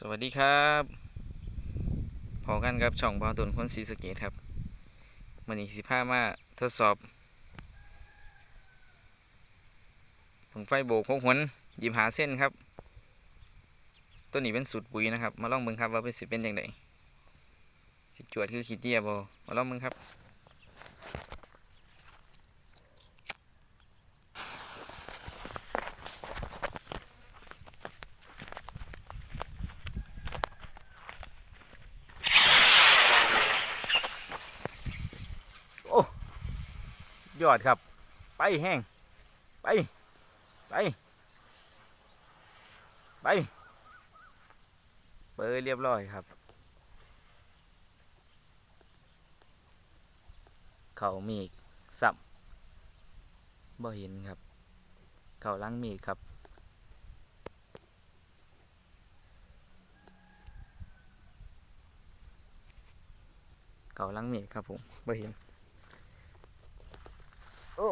สวัสดีครับพอกันกับช่องบอลตุนคนสีสเกตครับมันอีกสิบห้ามาทดสอบผงไฟโบกพกหนหยิบหาเส้นครับ ตัวนี้เป็นสูตรปุ๋ยนะครับ มาลองเบิ่งครับว่าเป็นสิเป็นอยังไงสิจวดคือขีดเดียบมาลองเบิ่งครับ โอ้ ยอดครับ ไปแห้งไปไปไปเปิดเรียบร้อยครับ เขามีสับบ่เห็นครับ เขาล้างมีครับเขาล้างมีครับผมบ่เห็น โอ้